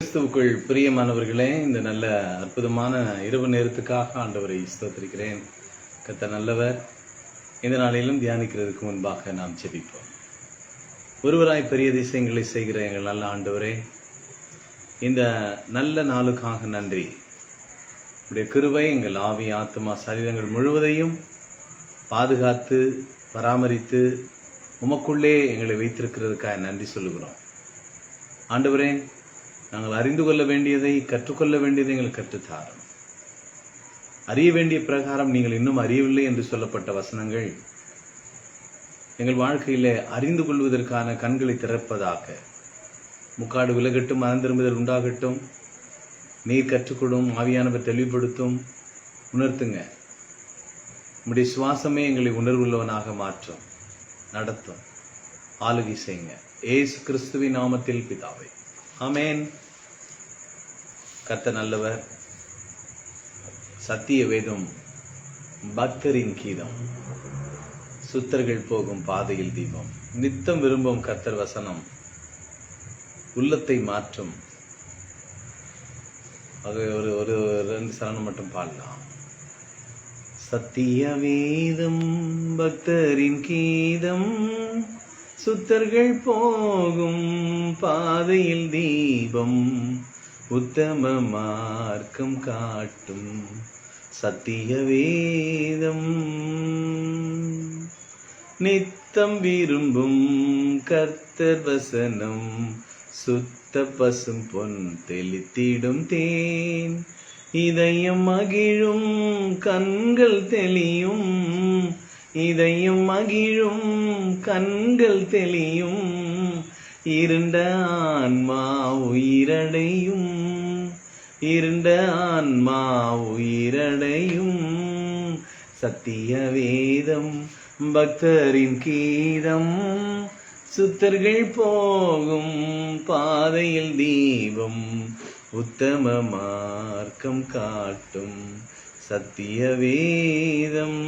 கிறிஸ்துவுக்குள் பிரியமானவர்களே இந்த நல்ல அற்புதமான இரவு நேரத்துக்காக ஆண்டவரை ஸ்தோத்திருக்கிறேன். கத்த நல்லவர். இந்த நாளிலும் தியானிக்கிறதுக்கு முன்பாக நாம் செபிப்போம் ஒருவராய் பெரிய அதிசயங்களை செய்கிற எங்கள் நல்ல ஆண்டவரே இந்த நல்ல நாளுக்காக நன்றி. உடைய கிருவை எங்கள் ஆவி ஆத்மா சரீரங்கள் முழுவதையும் பாதுகாத்து பராமரித்து உமக்குள்ளே எங்களை வைத்திருக்கிறதுக்காக நன்றி சொல்லுகிறோம். ஆண்டவரே நாங்கள் அறிந்து கொள்ள வேண்டியதை கற்றுக்கொள்ள வேண்டியதை எங்களுக்கு கற்றுத்தாரும் அறிய வேண்டிய பிரகாரம் நீங்கள் இன்னும் அறியவில்லை என்று சொல்லப்பட்ட வசனங்கள் எங்கள் வாழ்க்கையிலே அறிந்து கொள்வதற்கான கண்களை திறப்பதாக. முக்காடு விலகட்டும் மறந்திரும்புதல் உண்டாகட்டும் நீர் கற்றுக்கொடும் ஆவியானவர் தெளிவுபடுத்தும் உணர்த்துங்க. உங்களுடைய சுவாசமே எங்களை உணர்வுள்ளவனாக மாற்றும் நடத்தும். ஆளுகை செய்யுங்க. ஏசு கிறிஸ்துவின் நாமத்தில் பிதாவை. ஆமென். கத்த நல்லவர். சத்திய வேதம் பக்தரின் கீதம். சுத்தர்கள் போகும் பாதையில் தீபம். நித்தம் விரும்பும் கர்த்தர் வசனம். உள்ளத்தை மாற்றும். அது ஒரு ஒரு ரெண்டு சரணம் மட்டும் பாடலாம். சத்திய வேதம் பக்தரின் கீதம். சுத்தர்கள் போகும் பாதையில் தீபம். உத்தம மார்க்கம் காட்டும் சத்திய வேதம். நித்தம் விரும்பும் கர்த்தர் வசனம் சுத்த பசும் பொன் தெளித்திடும் தேன். இதயம் மகிழும் கண்கள் தெளியும். இதயம் மகிழும் கண்கள் தெளியும். இருண்ட ஆன்மா உயிரடையும். இருண்ட ஆன்மா உயிரடையும். சத்திய வேதம் பக்தரின் கீதம். சுத்தர்கள் போகும் பாதையில் தீபம். உத்தம மார்க்கம் காட்டும் சத்திய வேதம்.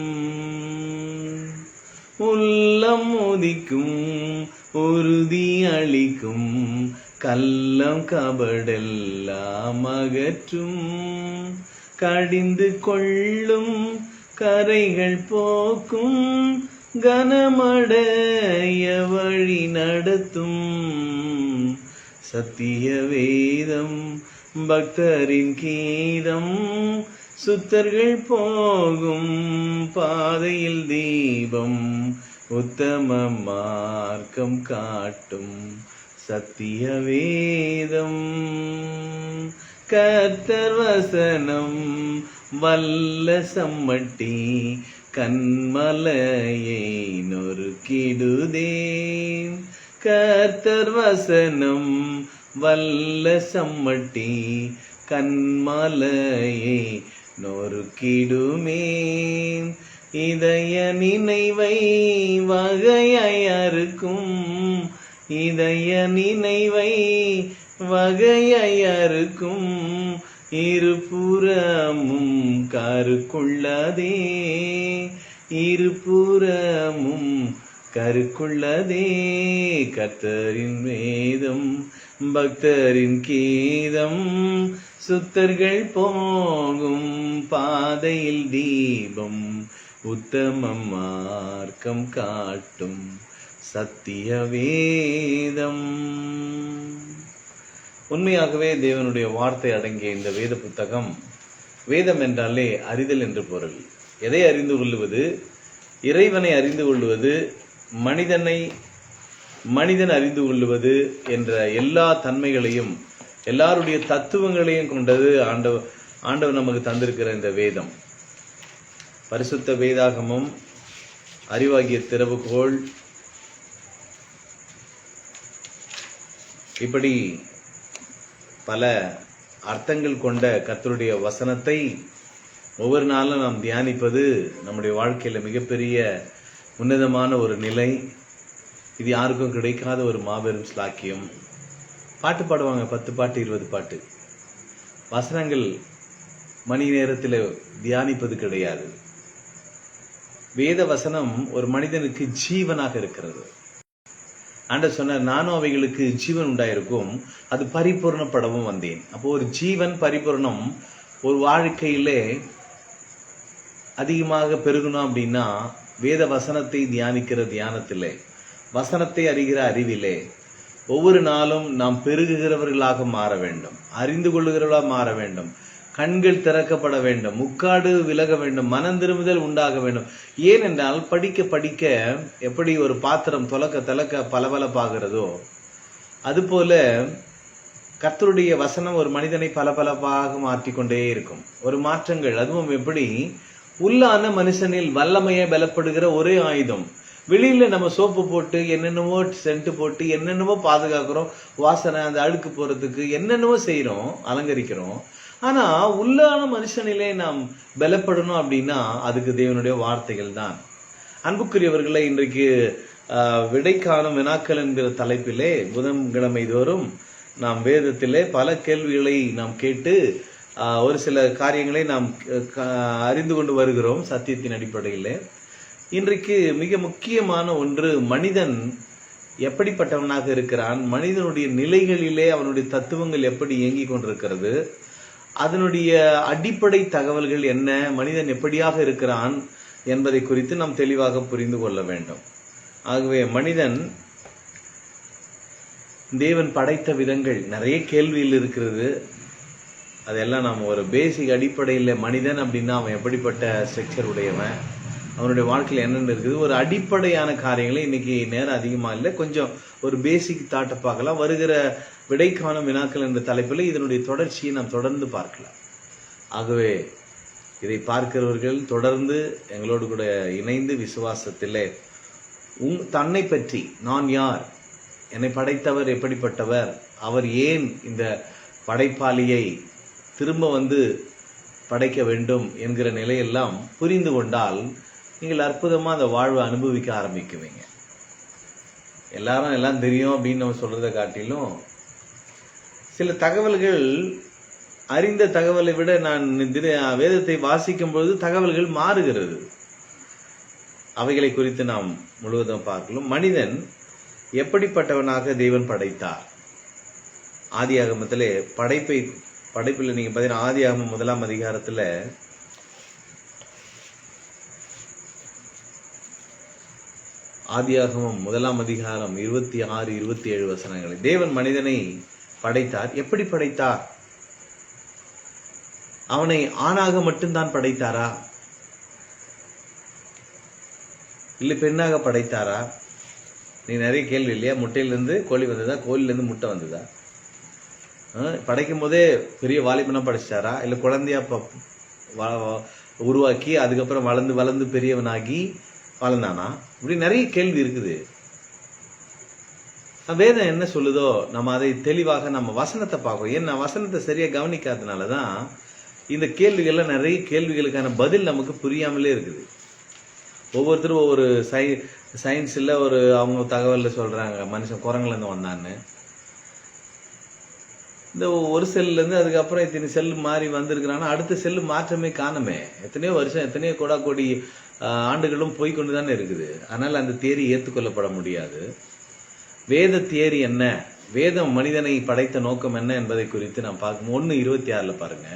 உள்ளம் உதிக்கும் உறுதி அளிக்கும் கள்ளம் கபடெல்லாம் அகற்றும் கடிந்து கொள்ளும் கரைகள் போக்கும் கனமடைய வழி நடத்தும் சத்திய வேதம் பக்தரின் கீதம் சுத்தர்கள் போகும் பாதையில் தீபம் உத்தம மார்க்கம் காட்டும் சத்திய வேதம் கர்த்தர் வசனம் வல்ல சம்மட்டி கண்மலையை நொறுக்கிடுதே கர்த்தர் வசனம் வல்ல சம்மட்டி கண்மலையை நொறுக்கிடுமே இதய நினைவை வகையறுக்கும் இதய நினைவை வகையறுக்கும் இருபுறமும் கருக்குள்ளதே. இருபுறமும் கருக்குள்ளதே. கத்தரின் வேதம் பக்தரின் கீதம் சுத்தர்கள் போகும் பாதையில் தீபம் உத்தமம் மார்க்கம் காட்டும். சத்தியவேதம். உண்மையாகவே தேவனுடைய வார்த்தை அடங்கிய இந்த வேத புத்தகம் வேதம் என்றாலே அறிதல் என்று பொருள். எதை அறிந்து கொள்வது இறைவனை அறிந்து கொள்வது மனிதனை மனிதன் அறிந்து கொள்வது என்ற எல்லா தன்மைகளையும் எல்லாருடைய தத்துவங்களையும் கொண்டது ஆண்டவ ஆண்டவர் நமக்கு தந்திருக்கிற இந்த வேதம். பரிசுத்த வேதாகமும் அறிவாகிய திறவுகோள் இப்படி பல அர்த்தங்கள் கொண்ட கத்தருடைய வசனத்தை ஒவ்வொரு நாளும் நாம் தியானிப்பது நம்முடைய வாழ்க்கையில் மிகப்பெரிய உன்னதமான ஒரு நிலை. இது யாருக்கும் கிடைக்காத ஒரு மாபெரும் ஸ்லாக்கியம். பாட்டு பாடுவாங்க பத்து பாட்டு இருபது பாட்டு. வசனங்கள் மணி நேரத்தில் தியானிப்பது கிடையாது. வேத வசனம் ஒரு மனிதனுக்கு ஜீவனாக இருக்கிறது. ஆண்டவர் சொன்னார் நானும் அவைகளுக்கு ஜீவன் உண்டாயிருக்கும். அது பரிபூர்ணப்படவும் வந்தேன். அப்போ ஒரு ஜீவன் பரிபூர்ணம் ஒரு வாழ்க்கையிலே அதிகமாக பெருகணும் அப்படின்னா வேத வசனத்தை தியானிக்கிற தியானத்திலே வசனத்தை அறிகிற அறிவிலே ஒவ்வொரு நாளும் நாம் பெருகுகிறவர்களாக மாற வேண்டும் அறிந்து கொள்ளுகிறவர்களாக மாற வேண்டும். கண்கள் திறக்கப்பட வேண்டும் முக்காடு விலக வேண்டும் மனம் திரும்புதல் உண்டாக வேண்டும். ஏனென்றால் படிக்க படிக்க எப்படி ஒரு பாத்திரம் தொலக்க திலக்க பளபளப்பாகிறதோ அதுபோல கத்தருடைய வசனம் ஒரு மனிதனை பளபளப்பாக மாற்றிக்கொண்டே இருக்கும். ஒரு மாற்றங்கள் அதுவும் எப்படி? உள்ளான மனுஷனில் வல்லமையை பலப்படுகிற ஒரே ஆயுதம். வெளியில நம்ம சோப்பு போட்டு என்னென்னவோ சென்ட் போட்டு என்னென்னவோ பாதுகாக்கிறோம். வாசனை அந்த அழுக்கு போறதுக்கு என்னென்னவோ செய்யறோம் அலங்கரிக்கிறோம். ஆனா உள்ளான மனுஷனிலே நாம் பலப்படணும் அப்படின்னா அதுக்கு தேவனுடைய வார்த்தைகள் தான். அன்புக்குரியவர்களை இன்றைக்கு விடைக்காலம் வினாக்கள் என்கிற தலைப்பிலே புதன்கிழமை தோறும் நாம் வேதத்திலே பல கேள்விகளை நாம் கேட்டு ஒரு சில காரியங்களை நாம் க- அறிந்து கொண்டு வருகிறோம் சத்தியத்தின் அடிப்படையில். இன்றைக்கு மிக முக்கியமான ஒன்று மனிதன் எப்படிப்பட்டவனாக இருக்கிறான்? மனிதனுடைய நிலைகளிலே அவனுடைய தத்துவங்கள் எப்படி இயங்கிக் கொண்டிருக்கிறது? அதனுடைய அடிப்படை தகவல்கள் என்ன? மனிதன் எப்படியாக இருக்கிறான் என்பதை குறித்து நாம் தெளிவாக புரிந்து கொள்ள வேண்டும். ஆகவே மனிதன் தேவன் படைத்த விதங்கள் நிறைய கேள்வியில் இருக்கிறது. அதெல்லாம் நாம் ஒரு பேசிக் அடிப்படையில் மனிதன் அப்படின்னா அவன் எப்படிப்பட்ட ஸ்ட்ரக்சர் உடையவன்? அவனுடைய வாழ்க்கையில் என்னென்ன இருக்குது? ஒரு அடிப்படையான காரியங்களை இன்னைக்கு நேரம் அதிகமாக இல்லை கொஞ்சம் ஒரு பேசிக் தாட்டை பார்க்கலாம். வருகிற விடை காணும் வினாக்கள் என்ற தலைப்பில் இதனுடைய தொடர்ச்சியை நாம் தொடர்ந்து பார்க்கலாம். ஆகவே இதை பார்க்கிறவர்கள் தொடர்ந்து எங்களோடு கூட இணைந்து விசுவாசத்தில் உங் தன்னை பற்றி நான் யார்? என்னை படைத்தவர் எப்படிப்பட்டவர்? அவர் ஏன் இந்த படைப்பாளியை திரும்ப வந்து படைக்க வேண்டும் என்கிற நிலையெல்லாம் புரிந்து கொண்டால் நீங்கள் அற்புதமாக அந்த வாழ்வை அனுபவிக்க ஆரம்பிக்குவீங்க. எல்லாரும் எல்லாம் தெரியும் அப்படின்னு நம்ம சொல்கிறத காட்டிலும் சில தகவல்கள் அறிந்த தகவலை விட நான் தின வேதத்தை வாசிக்கும் பொழுது தகவல்கள் மாறுகிறது. அவைகளை குறித்து நாம் முழுவதும் பார்க்கலாம். மனிதன் எப்படிப்பட்டவனாக தெய்வன் படைத்தார்? ஆதி ஆகமத்திலே படைப்பை படைப்பில் நீங்கள் பார்த்தீங்கன்னா ஆதி ஆகமம் முதலாம் அதிகாரத்தில் ஆதியாகமம் முதலாம் அதிகாரம் இருபத்தி ஆறு இருபத்தி ஏழு வசனங்களை தேவன் மனிதனை படைத்தார். எப்படி படைத்தார்? அவனை ஆணாக மட்டும்தான் படைத்தாரா? இல்லை பெண்ணாக படைத்தாரா? நீ நிறைய கேள்வி இல்லையா? முட்டையிலிருந்து கோழி வந்ததா? கோழிலேருந்து முட்டை வந்ததா? ஆ, படைக்கும் போதே பெரிய வாலிபனா படைச்சிட்டாரா இல்லை குழந்தையா உருவாக்கி அதுக்கப்புறம் வளர்ந்து வளர்ந்து பெரியவனாகி வளர்ந்தானா? இப்படி நிறைய கேள்வி இருக்குது. வேதம் என்ன சொல்லுதோ நம்ம அதை தெளிவாக நம்ம வசனத்தை பார்க்கணும். ஏன்னா வசனத்தை சரியா கவனிக்காதனால தான் இந்த கேள்விகள்லாம் நிறைய கேள்விகளுக்கான பதில் நமக்கு புரியாமலே இருக்குது. ஒவ்வொருத்தரும் ஒவ்வொரு சை சயின்ஸில் ஒரு அவங்க தகவலில் சொல்கிறாங்க மனுஷன் குரங்குலேருந்து வந்தான்னு. இந்த ஒரு செல்லுலேருந்து அதுக்கப்புறம் இத்தனை செல்லு மாறி வந்திருக்கிறான்னா அடுத்த செல்லு மாற்றமே காணுமே. எத்தனையோ வருஷம் எத்தனையோ கூட கோடி ஆண்டுகளும் போய்கொண்டு தானே இருக்குது. ஆனால் அந்த தேரி ஏற்றுக்கொள்ளப்பட முடியாது. வேத தேரி என்ன? வேதம் மனிதனை படைத்த நோக்கம் என்ன என்பதை குறித்து நாம் பார்க்கும் ஒன்று இருபத்தி ஆறில் பாருங்க.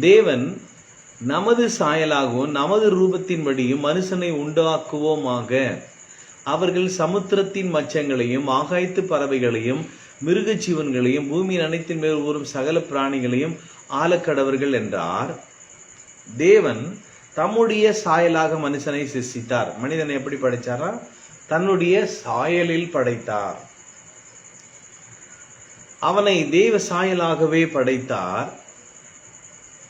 தேவன் நமது சாயலாகவும் நமது ரூபத்தின்படியும் மனுஷனை உண்டாக்குவோமாக. அவர்கள் சமுத்திரத்தின் மச்சங்களையும் ஆகாய்த்து பறவைகளையும் மிருக ஜீவன்களையும் பூமியின் அனைத்தின் மேல் ஊறும் சகல பிராணிகளையும் ஆலக்கடவர்கள் என்றார். தேவன் தம்முடைய சாயலாக மனுஷனை சிருஷ்டித்தார். மனிதனை எப்படி படைச்சாரா? தன்னுடைய சாயலில் படைத்தார். அவனை தெய்வ சாயலாகவே படைத்தார்.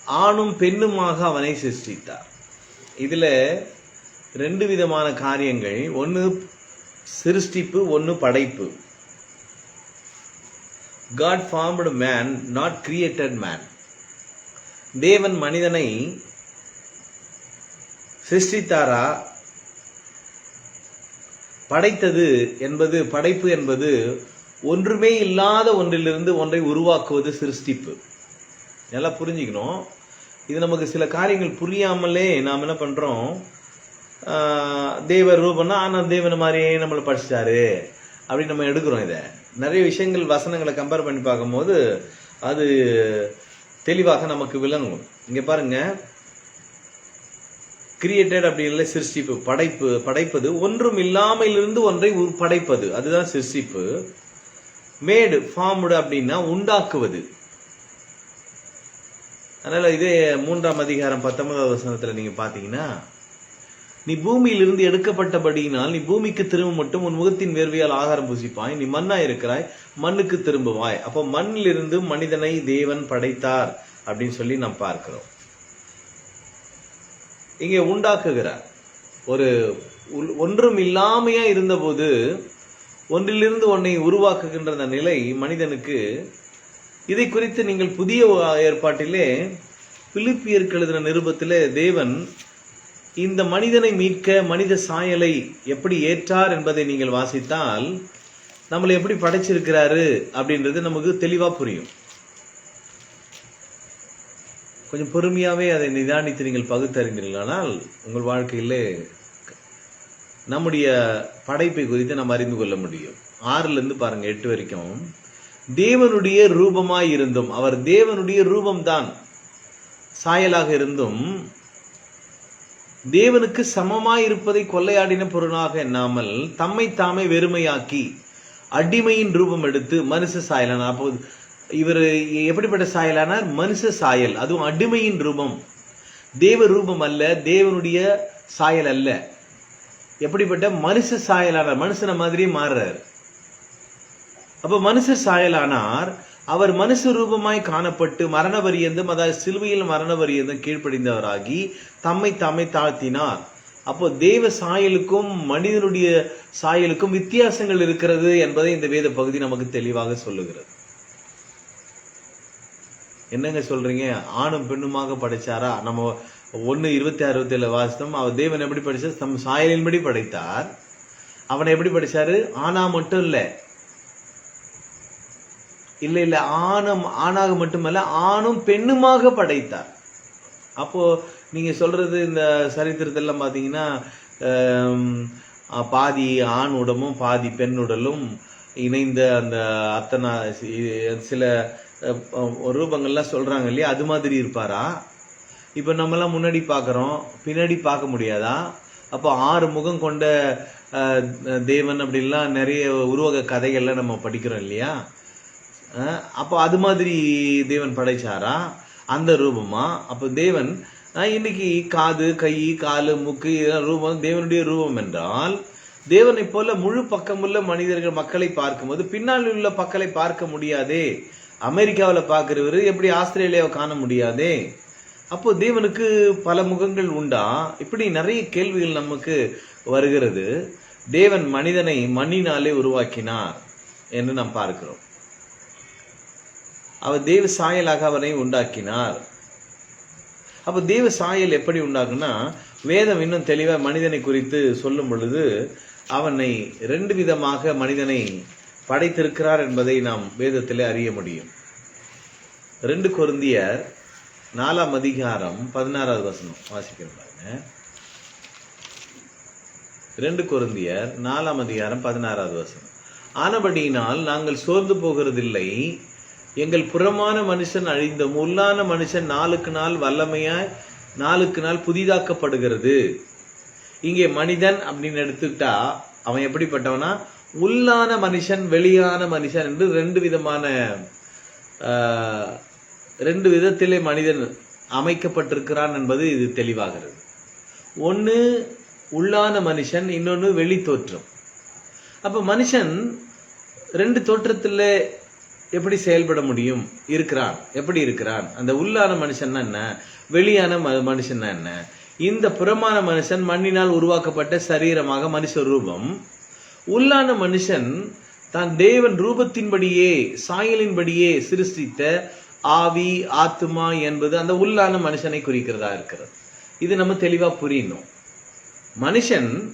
ஆணும் பெண்ணுமாக அவனை சிருஷ்டித்தார். இதில் ரெண்டு விதமான காரியங்கள். ஒன்று சிருஷ்டிப்பு ஒன்று படைப்பு. God formed man not created man தேவன் மனிதனை சிருஷ்டித்தாரா? படைத்தது என்பது படைப்பு என்பது ஒன்றுமே இல்லாத ஒன்றிலிருந்து ஒன்றை உருவாக்குவது சிருஷ்டிப்பு. நல்லா புரிஞ்சுக்கணும். இது நமக்கு சில காரியங்கள் புரியாமலே நாம் என்ன பண்ணுறோம் தேவர் ரூபம்னா ஆனால் தேவனை மாதிரியே நம்மளை படிச்சிட்டாரு. அப்படின்னு நம்ம எடுக்கிறோம் இதை. நிறைய விஷயங்கள் வசனங்களை கம்பேர் பண்ணி பார்க்கும்போது அது தெளிவாக நமக்கு விளங்கும். இங்கே பாருங்கள் கிரியேட்டட் அப்படின்ல சிருஷ்டிப்பு படைப்பு படைப்பது ஒன்றும் இல்லாமையிலிருந்து ஒன்றை படைப்பது. அதுதான் சிருஷ்டிப்பு. மேடு ஃபார்முடு அப்படின்னா உண்டாக்குவது. அதனால இதே மூன்றாம் அதிகாரம் பத்தொன்பதாவது வசனத்துல நீங்க பாத்தீங்கன்னா நீ பூமியிலிருந்து எடுக்கப்பட்டபடியினால் நீ பூமிக்கு திரும்ப மட்டும் உன் முகத்தின் வேர்வையால் ஆகாரம் பூசிப்பாய். நீ மண்ணா இருக்கிறாய் மண்ணுக்கு திரும்புவாய். அப்போ மண்ணிலிருந்து மனிதனை தேவன் படைத்தார் அப்படின்னு சொல்லி நாம் பார்க்கிறோம். இங்கே உண்டாக்குகிறார் ஒரு ஒன்றும் இல்லாமையாக இருந்தபோது ஒன்றிலிருந்து ஒன்றை உருவாக்குகின்ற அந்த நிலை மனிதனுக்கு. இதை குறித்து நீங்கள் புதிய ஏற்பாட்டிலே பிலிப்பியருக்கு எழுதின நிருபத்திலே தேவன் இந்த மனிதனை மீட்க மனித சாயலை எப்படி ஏற்றார் என்பதை நீங்கள் வாசித்தால் நம்மளை எப்படி படைச்சிருக்கிறாரு அப்படின்றது நமக்கு தெளிவாக புரியும். கொஞ்சம் பொறுமையாகவே அதை நிதானித்து நீங்கள் பகுத்தறிந்தீர்களானால் உங்கள் வாழ்க்கையிலே நம்முடைய படைப்பை குறித்து நாம் அறிந்து கொள்ள முடியும். ஆறுல இருந்து பாருங்க எட்டு வரைக்கும். தேவனுடைய ரூபமாய் இருந்தும் அவர் தேவனுடைய ரூபம்தான் சாயலாக இருந்தும் தேவனுக்கு சமமாய் இருப்பதை கொள்ளையாடின பொருளாக எண்ணாமல் தம்மை தாமே வெறுமையாக்கி அடிமையின் ரூபம் எடுத்து மனுஷ சாயலானார் அப்போது இவர் எப்படிப்பட்ட சாயலானார்? மனுஷ சாயல். அதுவும் அடிமையின் ரூபம். தேவ ரூபம் அல்ல தேவனுடைய சாயல் அல்ல. எப்படிப்பட்ட? மனுஷ சாயலானார். மனுஷன மாதிரியே மாறுறார். அப்ப மனுஷ சாயலானார் அவர் மனுஷ ரூபமாய் காணப்பட்டு மரண வரியந்தும் அதாவது சிலுவையில் மரண வரியந்தும் கீழ்ப்படிந்தவராகி தம்மை தம்மை தாழ்த்தினார். அப்போ தேவ சாயலுக்கும் மனிதனுடைய சாயலுக்கும் வித்தியாசங்கள் இருக்கிறது என்பதை இந்த வேத பகுதி நமக்கு தெளிவாக சொல்லுகிறது. என்னங்க சொல்றீங்க? ஆணும் பெண்ணுமாக படைச்சாரா? நம்ம ஒன்னு இருபத்தி ஆறு இருபத்தி ஏழு வாசித்தோம். அவர் தேவன் எப்படி படிச்சார் தம் சாயலின்படி படைத்தார். அவனை எப்படி படிச்சாரு? ஆனா மட்டும் இல்ல. இல்ல இல்ல ஆணும் ஆணாக மட்டுமல்ல ஆணும் பெண்ணுமாக படைத்தார். அப்போ நீங்க சொல்றது இந்த சரித்திரத்தெல்லாம் பாத்தீங்கன்னா பாதி ஆண் உடமும் பாதி பெண் உடலும் இணைந்த அந்த அத்தனை சில ரூபங்கள்லாம் சொல்கிறாங்க இல்லையா? அது மாதிரி இருப்பாரா? இப்போ நம்மலாம் முன்னாடி பார்க்குறோம் பின்னாடி பார்க்க முடியாதா? அப்போ ஆறு முகம் கொண்ட தேவன் அப்படின்லாம் நிறைய உருவக கதைகள்லாம் நம்ம படிக்கிறோம் இல்லையா? அப்போ அது மாதிரி தேவன் படைச்சாரா? அந்த ரூபமா? அப்போ தேவன் இன்னைக்கு காது கை காலு மூக்கு இதெல்லாம் ரூபம் தேவனுடைய ரூபம் என்றால் தேவனை போல முழு பக்கமுள்ள மனிதர்கள் மக்களை பார்க்கும்போது பின்னால் உள்ள மக்களை பார்க்க முடியாதே. அமெரிக்காவில் பார்க்கிறவர் எப்படி ஆஸ்திரேலியாவை காண முடியாதே? அப்போ தேவனுக்கு பல முகங்கள் உண்டா? இப்படி நிறைய கேள்விகள் நமக்கு வருகிறது. தேவன் மனிதனை மண்ணினாலே உருவாக்கினார் என்று நாம் பார்க்கிறோம். அவர் தேவ சாயலாக அவனை உண்டாக்கினார். அப்போ தேவ சாயல் எப்படி உண்டாக்குனா வேதம் இன்னும் தெளிவா மனிதனை குறித்து சொல்லும் பொழுது அவனை ரெண்டு விதமாக மனிதனை படைத்திருக்கிறார் என்பதை நாம் வேதத்திலே அறிய முடியும். ரெண்டு கொருந்தியர் நாலாம் அதிகாரம் பதினாறாவது வசனம் வாசிக்கிறோம் பாருங்க. ரெண்டு குருந்தியர் நாலாம் அதிகாரம் பதினாறாவது வசனம். ஆனபடியினால் நாங்கள் சோர்ந்து போகிறதில்லை. எங்கள் புறமான மனுஷன் அழிந்தும் உள்ளான மனுஷன் நாளுக்கு நாள் வல்லமையாய் நாளுக்கு நாள் புதிதாக்கப்படுகிறது. இங்கே மனிதன் அப்படின்னு எடுத்துக்கிட்டா அவன் எப்படிப்பட்டவனா? உள்ளான மனுஷன் வெளியான மனுஷன் என்று ரெண்டு விதமான ரெண்டு விதத்திலே மனிதன் அமைக்கப்பட்டிருக்கிறான் என்பது இது தெளிவாகிறது. ஒன்று உள்ளான மனுஷன் இன்னொன்று வெளி தோற்றம். அப்போ மனுஷன் ரெண்டு தோற்றத்தில் எப்படி செயல்பட முடியும்? இருக்கிறான். எப்படி இருக்கிறான்? அந்த உள்ளான மனுஷன்னா என்ன? வெளியான ம- மனுஷன்னா என்ன? இந்த புறமான மனுஷன் மண்ணினால் உருவாக்கப்பட்ட சரீரமாக மனுஷ ரூபம் உள்ளான மனுஷன் தான் தேவன் ரூபத்தின்படியே சாயலின்படியே சிருஷ்டித்த ஆவி ஆத்துமா என்பது அந்த உள்ளான மனுஷனை குறிக்கிறதா இருக்கிறது. இது நம்ம தெளிவா புரியணும். மனுஷன்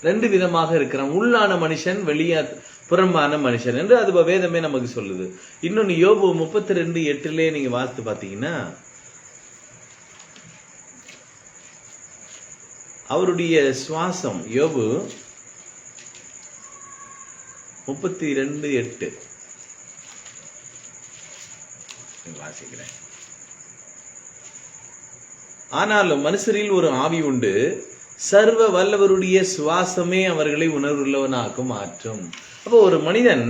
ரெண்டு விதமாக இருக்கிறான். உள்ளான மனுஷன் வெளியா புறம்பான மனுஷன் என்று அது வேதமே நமக்கு சொல்லுது. இன்னொன்னு யோபு முப்பத்தி ரெண்டு எட்டுலேயே நீங்க வாசித்து பாத்தீங்கன்னா அவருடைய சுவாசம் யோபு முப்பத்தி ரெண்டு எட்டு. வாசிக்கிறேன். ஆனாலும் மனுஷரில் ஒரு ஆவி உண்டு. சர்வ வல்லவருடைய சுவாசமே அவர்களை உணர்வுள்ளவனாக்கும் மாற்றும் அப்போ ஒரு மனிதன்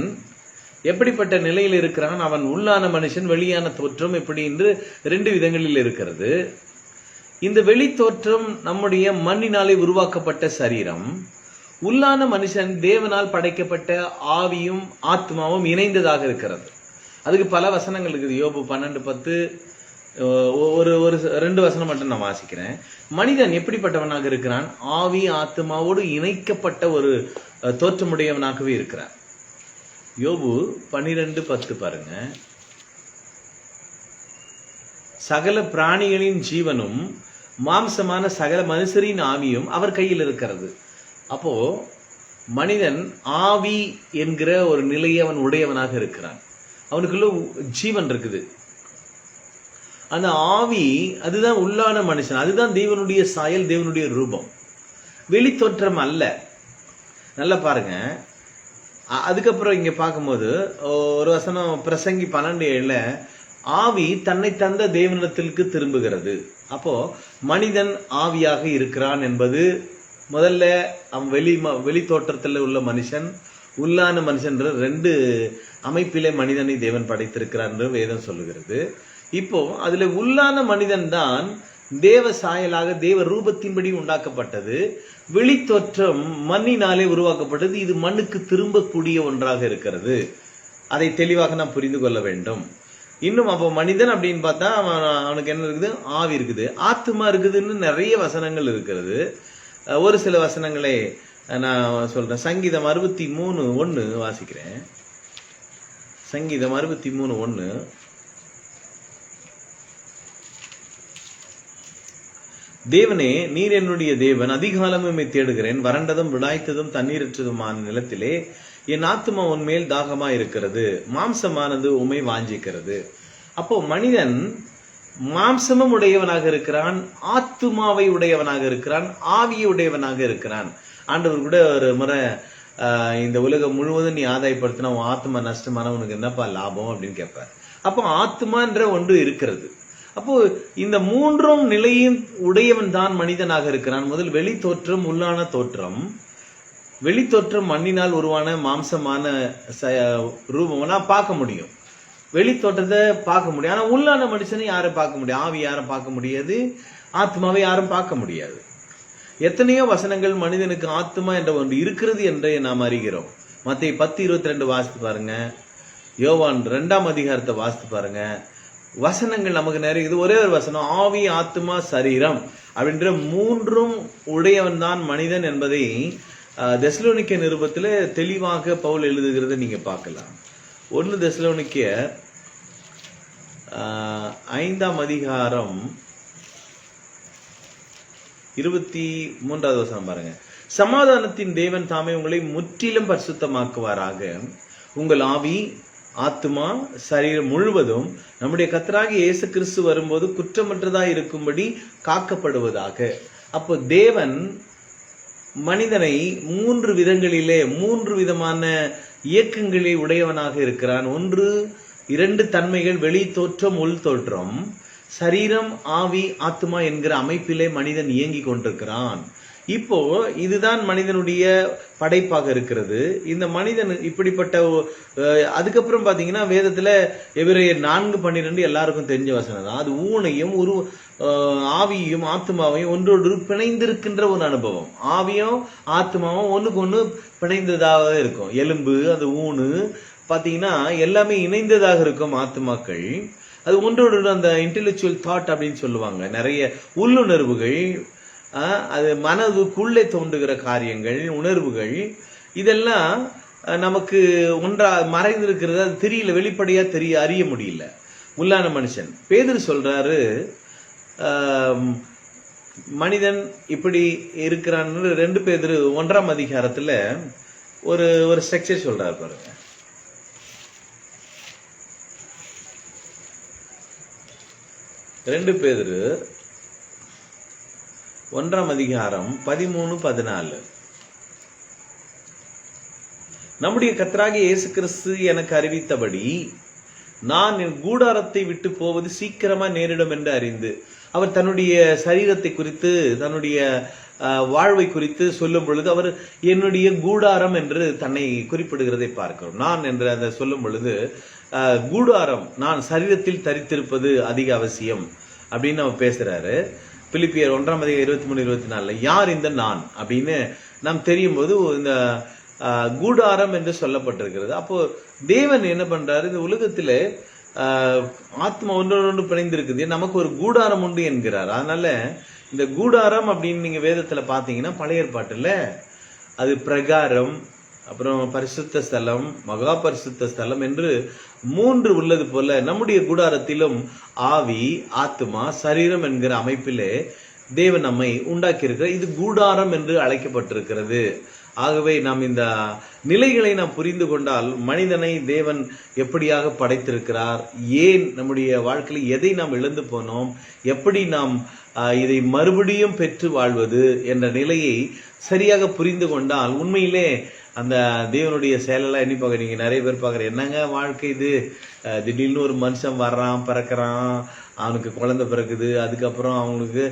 எப்படிப்பட்ட நிலையில் இருக்கிறான்? அவன் உள்ளான மனுஷன் வெளியான தோற்றம் எப்படி என்று ரெண்டு விதங்களில் இருக்கிறது. இந்த வெளி தோற்றம் நம்முடைய மண்ணினாலே உருவாக்கப்பட்ட சரீரம். உள்ளான மனுஷன் தேவனால் படைக்கப்பட்ட ஆவியும் ஆத்மாவும் இணைந்ததாக இருக்கிறது. அதுக்கு பல வசனங்கள் இருக்குது. யோபு பன்னெண்டு பத்து ஒரு ஒரு ரெண்டு வசனம் மட்டும் நான் வாசிக்கிறேன். மனிதன் எப்படிப்பட்டவனாக இருக்கிறான்? ஆவி ஆத்மாவோடு இணைக்கப்பட்ட ஒரு தோற்றமுடையவனாகவே இருக்கிறான் யோபு பன்னிரெண்டு பத்து பாருங்க. சகல பிராணிகளின் ஜீவனும் மாம்சமான சகல மனுஷரின் ஆவியும் அவர் கையில் இருக்கிறது. அப்போ மனிதன் ஆவி என்கிற ஒரு நிலையை அவன் உடையவனாக இருக்கிறான். அவனுக்குள்ள ஜீவன் இருக்குது. அந்த ஆவி அதுதான் உள்ளான மனுஷன். அதுதான் தேவனுடைய சாயல் தேவனுடைய ரூபம். வெளித்தோற்றம் அல்ல. நல்லா பாருங்க. அதுக்கப்புறம் இங்க பார்க்கும்போது ஒரு வசனம் பிரசங்கி பன்னெண்டு ஏழுல ஆவி தன்னை தந்த தேவனிடத்திற்கு திரும்புகிறது. அப்போ மனிதன் ஆவியாக இருக்கிறான் என்பது முதல்ல அவன் வெளி ம- வெளி தோற்றத்தில் உள்ள மனுஷன் உள்ளான மனுஷன்ற ரெண்டு அமைப்பிலே மனிதனை தேவன் படைத்திருக்கிறார் என்று வேதம் சொல்லுகிறது. இப்போ அதுல உள்ளான மனிதன் தான் தேவ சாயலாக தேவ ரூபத்தின்படி உண்டாக்கப்பட்டது. வெளித்தோற்றம் மண்ணினாலே உருவாக்கப்பட்டது. இது மண்ணுக்கு திரும்பக்கூடிய ஒன்றாக இருக்கிறது. அதை தெளிவாக நாம் புரிந்து கொள்ள வேண்டும். இன்னும் அப்போ மனிதன் அப்படின்னு பார்த்தா அவன் அவனுக்கு என்ன இருக்குது? ஆவி இருக்குது. ஆத்மா இருக்குதுன்னு நிறைய வசனங்கள் இருக்கிறது. ஒரு சில வசனங்களை நான் சொல்றேன். சங்கீதம் அறுபத்தி மூணு ஒன்று வாசிக்கிறேன். சங்கீதம் அறுபத்தி மூணு ஒன்று தேவனே நீர் என்னுடைய தேவன் அதிகாலமும் உம்மை தேடுகிறேன். வறண்டதும் விடாய்த்ததும் தண்ணீரற்றதுமான நிலத்திலே என் ஆத்துமா உன்மேல் தாகமா இருக்கிறது மாம்சமானது உமை வாஞ்சிக்கிறது. அப்போ மனிதன் மாம்சமும் உடையவனாக இருக்கிறான் ஆத்துமாவை உடையவனாக இருக்கிறான் ஆவியை உடையவனாக இருக்கிறான். ஆண்டவர் கூட ஒரு முறை இந்த உலகம் முழுவதும் நீ ஆதாயப்படுத்தினா உன் ஆத்மா நஷ்டமான உனக்கு என்னப்பா லாபம் அப்படின்னு கேட்பார். அப்போ ஆத்மான்ற ஒன்று இருக்கிறது. அப்போ இந்த மூன்றும் நிலையும் உடையவன் தான் மனிதனாக இருக்கிறான். முதல் வெளி தோற்றம் உள்ளான தோற்றம். வெளி தோற்றம் மண்ணினால் உருவான மாம்சமான ச- ரூபம்னா பார்க்க முடியும். வெளி தோற்றத்தை பார்க்க முடியும். ஆனா உள்ளான மனுஷனை யாரும் பார்க்க முடியும் ஆவி யாரும் பார்க்க முடியாது. ஆத்மாவை யாரும் பார்க்க முடியாது. எத்தனையோ வசனங்கள் மனிதனுக்கு ஆத்மா என்ற ஒன்று இருக்கிறது என்றே நாம் அறிகிறோம். மத்திய பத்து இருபத்தி ரெண்டு வாசித்து பாருங்க. யோவான் ரெண்டாம் அதிகாரத்தை வாசித்து பாருங்க. வசனங்கள் நமக்கு நிறைய இது ஒரே ஒரு வசனம் ஆவி ஆத்மா சரீரம் அப்படின்ற மூன்றும் உடையவன் தான் மனிதன் என்பதை தெசலோனிக்க நிருபத்தில் தெளிவாக பவுல் எழுதுகிறத நீங்க பார்க்கலாம். ஒன்று தெசலோனிக்க ஐந்தாம் அதிகாரம் இருபத்தி மூன்றாவது வசனம் பாருங்க. சமாதானத்தின் தேவன் தாமே உங்களை முற்றிலும் பரிசுத்தமாக்குவாராக. உங்கள் ஆவி ஆத்துமா சரீரம் முழுவதும் நம்முடைய கத்தராகி இயேசு கிறிஸ்து வரும்போது குற்றமற்றதா இருக்கும்படி காக்கப்படுவதாக. அப்போ தேவன் மனிதனை மூன்று விதங்களிலே மூன்று விதமான இயக்கங்களை உடையவனாக இருக்கிறான். ஒன்று இரண்டு தன்மைகள் வெளி தோற்றம் உள் தோற்றம். சரீரம் ஆவி ஆத்மா என்கிற அமைப்பிலே மனிதன் இயங்கி கொண்டிருக்கிறான். இப்போ இதுதான் மனிதனுடைய படைப்பாக இருக்கிறது. இந்த மனிதன் இப்படிப்பட்ட அதுக்கப்புறம் பார்த்தீங்கன்னா வேதத்துல எபிரேயர் நான்கு பன்னிரெண்டு எல்லாருக்கும் தெரிஞ்ச வசனம் தான். அது ஊனையும் உரு ஆவியும் ஆத்மாவையும் ஒன்றோடு பிணைந்திருக்கின்ற ஒரு அனுபவம். ஆவியும் ஆத்மாவும் ஒன்றுக்கு ஒன்று பிணைந்ததாக இருக்கும். எலும்பு அது ஊனு பார்த்தீங்கன்னா எல்லாமே இணைந்ததாக இருக்கும் ஆத்மாக்கள் அது ஒன்றோடு அந்த இன்டெலெக்சுவல் தாட் அப்படின்னு சொல்லுவாங்க. நிறைய உள்ளுணர்வுகள் அது மனதுக்குள்ளே தோன்றுகிற காரியங்கள் உணர்வுகள் இதெல்லாம் நமக்கு ஒன்றா மறைந்திருக்கிறது. அது தெரியல வெளிப்படையாக தெரிய அறிய முடியல. உள்ளான மனுஷன். பேதர் சொல்றாரு மனிதன் இப்படி இருக்கிறான்னு ரெண்டு பேர் ஒன்றாம் அதிகாரத்துல ஒரு ஒரு ஸ்ட்ரக்சர் சொல்றாரு பாருங்க. ரெண்டு பேர் ஒன்றாம் அதிகாரம் பதிமூணு பதினாலு. நம்முடைய கர்த்தராகிய இயேசு கிறிஸ்து எனக்கு அறிவித்தபடி நான் என் கூடாரத்தை விட்டு போவது சீக்கிரமா நேரிடும் என்று அறிந்து அவர் தன்னுடைய சரீரத்தை குறித்து தன்னுடைய வாழ்வை குறித்து சொல்லும் பொழுது அவர் என்னுடைய கூடாரம் என்று தன்னை குறிப்பிடுகிறதை பார்க்கிறோம். நான் என்று அதை சொல்லும் பொழுது கூடாரம் நான் சரீரத்தில் தரித்திருப்பது அதிக அவசியம் அப்படின்னு அவர் பேசுறாரு. பிலிப்பியர் ஒன்றாம் அதிகம் இருபத்தி மூணு இருபத்தி நாலுல யார் இந்த நான்? அப்படின்னு நாம் தெரியும் போது இந்த கூடாரம் என்று சொல்லப்பட்டிருக்கிறது. அப்போ தேவன் என்ன பண்றாரு? இந்த உலகத்திலே ஆத்மா ஒன்றோடு பிணைந்திருக்குது. நமக்கு ஒரு கூடாரம் உண்டு என்கிறார். அதனால இந்த கூடாரம் அப்படின்னு நீங்க வேதத்துல பாத்தீங்கன்னா பழைய ஏற்பாட்டுல அது பிரகாரம் அப்புறம் பரிசுத்த ஸ்தலம் மகா பரிசுத்த ஸ்தலம் என்று மூன்று உள்ளது போல நம்முடைய கூடாரத்திலும் ஆவி ஆத்மா சரீரம் என்கிற அமைப்பிலே தேவன் நம்மை உண்டாக்கியிருக்கிறார். இது கூடாரம் என்று அழைக்கப்பட்டிருக்கிறது. ஆகவே நாம் இந்த நிலைகளை நாம் புரிந்து கொண்டால் மனிதனை தேவன் எப்படியாக படைத்திருக்கிறார்? ஏன் நம்முடைய வாழ்க்கையில் எதை நாம் இழந்து போனோம்? எப்படி நாம் இதை மறுபடியும் பெற்று வாழ்வது என்ற நிலையை சரியாக புரிந்து கொண்டால் உண்மையிலே அந்த தேவனுடைய செயலெல்லாம் எண்ணி பார்க்குறீங்க நிறைய பேர் பார்க்குற என்னங்க வாழ்க்கை இது? திடீர்னு ஒரு மனுஷன் வர்றான் பறக்கிறான். அவனுக்கு குழந்தை பிறக்குது அதுக்கப்புறம் அவனுக்கு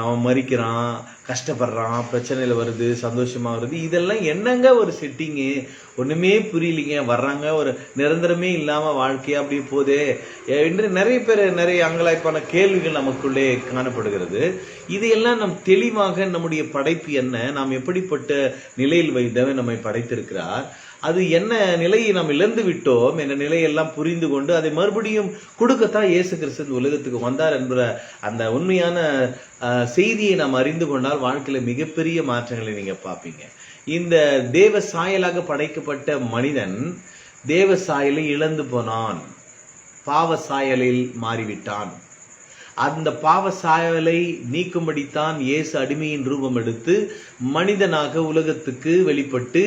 அவன் மறிக்கிறான் கஷ்டப்படுறான் பிரச்சனையில் வருது சந்தோஷமாக வருது. இதெல்லாம் என்னங்க ஒரு செட்டிங்கு ஒன்றுமே புரியலிங்க. வர்றாங்க ஒரு நிரந்தரமே இல்லாமல் வாழ்க்கையாக அப்படியே போதே. என்று நிறைய பேர் நிறைய அங்கலாய்ப்பான கேள்விகள் நமக்குள்ளே காணப்படுகிறது. இதையெல்லாம் நம் தெளிவாக நம்முடைய படைப்பு என்ன? நாம் எப்படிப்பட்ட நிலையில் வைத்தவன் நம்மை படைத்திருக்கிறார்? அது என்ன நிலையை நாம் இழந்து விட்டோம் என்ற நிலையெல்லாம் புரிந்து கொண்டு அதை மறுபடியும் கொடுக்கத்தான் இயேசு கிறிஸ்து உலகத்துக்கு வந்தார் என்ற அந்த உண்மையான செய்தியை நாம் அறிந்து கொண்டால் வாழ்க்கையில் மிகப்பெரிய மாற்றங்களை நீங்கள் பார்ப்பீங்க. இந்த தேவ சாயலாக படைக்கப்பட்ட மனிதன் தேவ சாயலை இழந்து போனான். பாவ சாயலில் மாறிவிட்டான். அந்த பாவ சாயலை நீக்கும்படித்தான் இயேசு அடிமையின் ரூபம் எடுத்து மனிதனாக உலகத்துக்கு வெளிப்பட்டு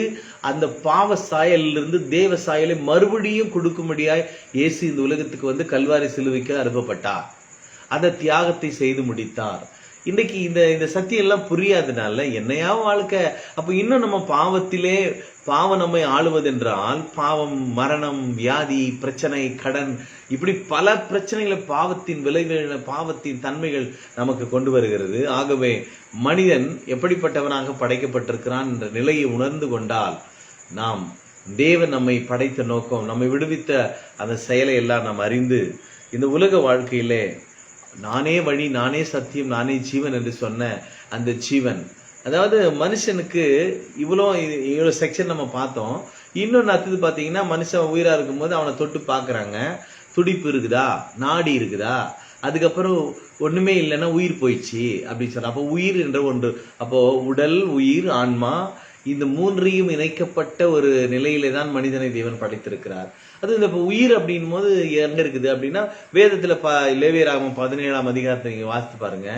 அந்த பாவ சாயலிலிருந்து தேவ சாயலை மறுபடியும் கொடுக்கும்படியாய் இயேசு இந்த உலகத்துக்கு வந்து கல்வாரி சிலுவைக்கு அனுப்பப்பட்டார். அந்த தியாகத்தை செய்து முடித்தார். இன்னைக்கு இந்த இந்த சத்தியம் எல்லாம் புரியாதனால என்னையா வாழ்க்கை? அப்போ இன்னும் நம்ம பாவத்திலே பாவம் நம்மை ஆளுவதென்றால் பாவம் மரணம் வியாதி பிரச்சனை கடன் இப்படி பல பிரச்சனைகளை பாவத்தின் விளைவுகள் பாவத்தின் தன்மைகள் நமக்கு கொண்டு வருகிறது. ஆகவே மனிதன் எப்படிப்பட்டவனாக படைக்கப்பட்டிருக்கிறான் என்ற நிலையை உணர்ந்து கொண்டால் நாம் தேவன் நம்மை படைத்த நோக்கம் நம்மை விடுவித்த அந்த செயலை எல்லாம் நாம் அறிந்து இந்த உலக வாழ்க்கையிலே நானே வழி நானே சத்தியம் நானே ஜீவன் என்று சொன்ன அந்த ஜீவன். அதாவது மனுஷனுக்கு இவ்வளோ இவ்வளோ செக்ஷன் நம்ம பார்த்தோம். இன்னொன்று அடுத்தது பார்த்தீங்கன்னா மனுஷன் உயிராக இருக்கும்போது அவனை தொட்டு பார்க்குறாங்க. துடிப்பு இருக்குதா? நாடி இருக்குதா? அதுக்கப்புறம் ஒன்றுமே இல்லைன்னா உயிர் போயிடுச்சு அப்படின்னு சொன்னா அப்போ உயிர் என்ற ஒன்று. அப்போது உடல் உயிர் ஆன்மா இந்த மூன்றையும் இணைக்கப்பட்ட ஒரு நிலையிலே தான் மனிதனை தேவன் படைத்திருக்கிறார். அது இந்த இப்போ உயிர் அப்படின் போது எங்க இருக்குது அப்படின்னா வேதத்துல ப லேவியராகமம் பதினேழாம் அதிகாரத்தை நீங்க வாசித்து பாருங்க.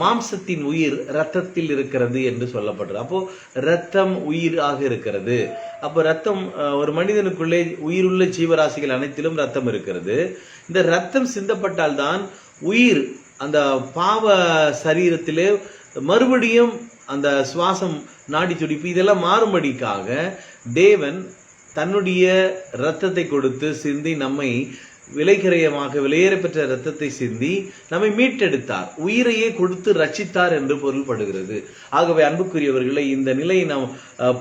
மாம்சத்தின் உயிர் ரத்தத்தில் இருக்கிறது என்று சொல்லப்படுறது அப்போ ரத்தம் உயிர் ஆக இருக்கிறது. அப்போ ரத்தம் ஒரு மனிதனுக்குள்ளே உயிருள்ள ஜீவராசிகள் அனைத்திலும் ரத்தம் இருக்கிறது. இந்த ரத்தம் சிந்தப்பட்டால்தான் உயிர் அந்த பாவ சரீரத்திலே மறுபடியும் அந்த சுவாசம் நாடி துடிப்பு இதெல்லாம் மாறும்படிக்காக தேவன் தன்னுடைய இரத்தத்தை கொடுத்து சிந்தி நம்மை விலைக்கிரயமாக விலையேற பெற்ற இரத்தத்தை சிந்தி நம்மை மீட்டெடுத்தார். உயிரையே கொடுத்து ரச்சித்தார் என்று பொருள்படுகிறது. ஆகவே அன்புக்குரியவர்களை இந்த நிலையை நாம்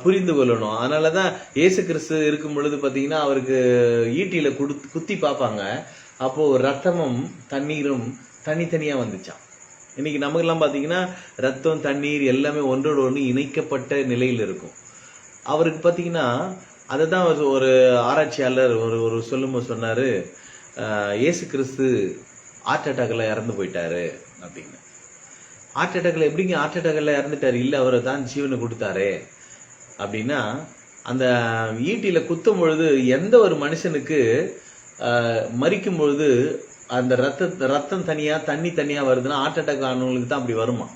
புரிந்து கொள்ளணும். அதனால தான் இயேசு கிறிஸ்து இருக்கும் பொழுது பார்த்தீங்கன்னா அவருக்கு ஈட்டியில் குடு குத்தி பார்ப்பாங்க. அப்போது ரத்தமும் தண்ணீரும் தனித்தனியாக வந்துச்சான் இன்னைக்கு நமக்கெல்லாம் பார்த்தீங்கன்னா ரத்தம் தண்ணீர் எல்லாமே ஒன்றோடு ஒன்று இணைக்கப்பட்ட நிலையில் இருக்கும். அவருக்கு பார்த்தீங்கன்னா அதை தான் ஒரு- ஒரு ஆராய்ச்சியாளர் ஒரு ஒரு சொல்லும்போது சொன்னார் இயேசு கிறிஸ்து ஹார்ட் அட்டாக்ல இறந்து போயிட்டாரு அப்படின்னு. ஹார்ட் அட்டாக்ல எப்படிங்க ஹார்ட் அட்டாக்ல இறந்துட்டாரு? இல்லை அவரை தான் ஜீவனை கொடுத்தாரு அப்படின்னா அந்த ஈட்டியில குத்தும் பொழுது எந்த ஒரு மனுஷனுக்கு மறிக்கும் பொழுது அந்த ரத்த ரத்தம் தனியாக தண்ணி தனியாக வருதுன்னா ஹார்ட் அட்டாக் ஆனவங்களுக்கு தான் அப்படி வருமா?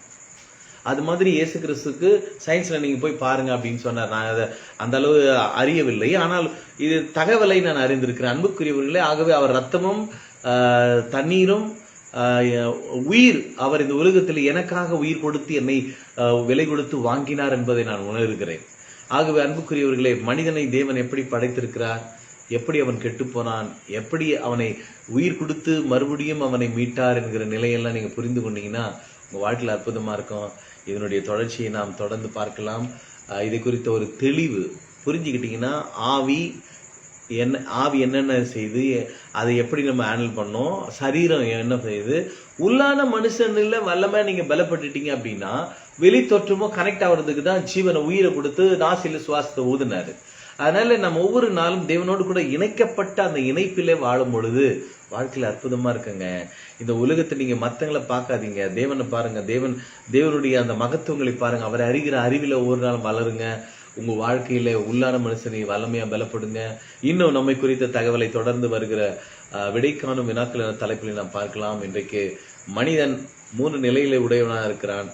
அது மாதிரி இயேசு கிறிஸ்துக்கு சயின்ஸில் நீங்கள் போய் பாருங்க அப்படின்னு சொன்னார். நான் அதை அந்த அளவு அறியவில்லை. ஆனால் இது தகவலை நான் அறிந்திருக்கிறேன். அன்புக்குரியவர்களே ஆகவே அவர் ரத்தமும் தண்ணீரும் உயிர் அவர் இந்த உலகத்தில் எனக்காக உயிர் கொடுத்து என்னை விலை கொடுத்து வாங்கினார் என்பதை நான் உணர்கிறேன். ஆகவே அன்புக்குரியவர்களே மனிதனை தேவன் எப்படி படைத்திருக்கிறார்? எப்படி அவன் கெட்டுப்போனான்? எப்படி அவனை உயிர் கொடுத்து மறுபடியும் அவனை மீட்டார் என்கிற நிலையெல்லாம் நீங்கள் புரிந்து கொண்டீங்கன்னா உங்கள் வாழ்க்கையில் அற்புதமாக இருக்கும். இதனுடைய தொடர்ச்சியை நாம் தொடர்ந்து பார்க்கலாம். இது இதை குறித்த ஒரு தெளிவு புரிஞ்சுக்கிட்டிங்கன்னா ஆவி என்ன ஆவி என்னென்ன செய்து அதை எப்படி நம்ம ஹேண்டில் பண்ணோம் சரீரம் என்ன செய்யுது உள்ளான மனுஷனில் வல்லமே நீங்கள் பலப்பட்டுட்டீங்க அப்படின்னா வெளி தொற்றுமோ கனெக்ட் ஆகுறதுக்கு தான் ஜீவனை உயிரை கொடுத்து நாசியில் சுவாசத்தை ஊதுனாரு. அதனால நம்ம ஒவ்வொரு நாளும் தேவனோடு கூட இணைக்கப்பட்ட அந்த இணைப்பிலே வாழும் பொழுது வாழ்க்கையில அற்புதமா இருக்குங்க. இந்த உலகத்தை நீங்க மற்றவங்களை பார்க்காதீங்க. தேவனை பாருங்க. தேவன் தேவனுடைய அந்த மகத்துவங்களை பாருங்க. அவரை அறிகிற அறிவில ஒவ்வொரு நாளும் வளருங்க. உங்க வாழ்க்கையில உள்ளான மனுஷனை வல்லமையா பலப்படுங்க. இன்னும் நம்மை குறித்த தகவலை தொடர்ந்து வருகிற விடைக்காணும் வினாக்கள் என்ற தலைப்பில் நாம் பார்க்கலாம். இன்றைக்கு மனிதன் மூன்று நிலையில உடையவனா இருக்கிறான்.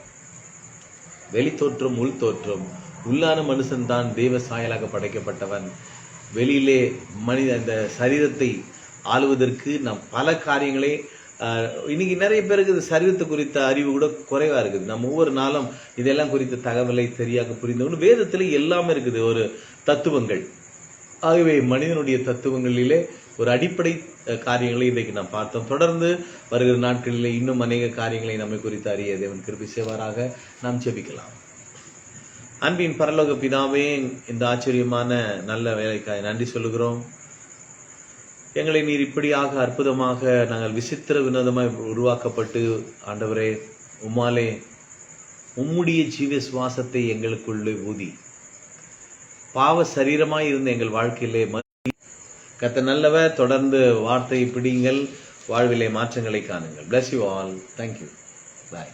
வெளித்தோற்றம் உள் தோற்றம் உள்ளான மனுஷன் தான் தெய்வ சாயலாக படைக்கப்பட்டவன். வெளியிலே மனித அந்த சரீரத்தை ஆளுவதற்கு நாம் பல காரியங்களே இன்னைக்கு நிறைய பேருக்கு இந்த சரீரத்தை குறித்த அறிவு கூட குறைவா இருக்குது. நம்ம ஒவ்வொரு நாளும் இதெல்லாம் குறித்த தகவலை சரியாக புரிந்து வேதத்தில் எல்லாமே இருக்குது. ஒரு தத்துவங்கள். ஆகவே மனிதனுடைய தத்துவங்களிலே ஒரு அடிப்படை காரியங்களை இன்றைக்கு நாம் பார்த்தோம். தொடர்ந்து வருகிற நாட்களிலே இன்னும் அநேக காரியங்களை நம்மை குறித்து அறிய தேவன் கிருபி செய்வாராக. நாம் ஜெபிக்கலாம். அன்பின் பரலோக பிதாவே இந்த ஆச்சரியமான நல்ல வேலைக்காய் நன்றி சொல்லுகிறோம். எங்களை நீர் இப்படியாக அற்புதமாக நாங்கள் விசித்திர வினோதமாய் உருவாக்கப்பட்டு ஆண்டவரே உம்மாலே உம்முடைய ஜீவ சுவாசத்தை எங்களுக்குள்ளே ஊதி. பாவ சரீரமாய் இருந்த எங்கள் வாழ்க்கையிலே கத்த நல்லவர் தொடர்ந்து வார்த்தை பிடிங்கள் வாழ்விலே மாற்றங்களை காணுங்கள். Bless you all thank you bye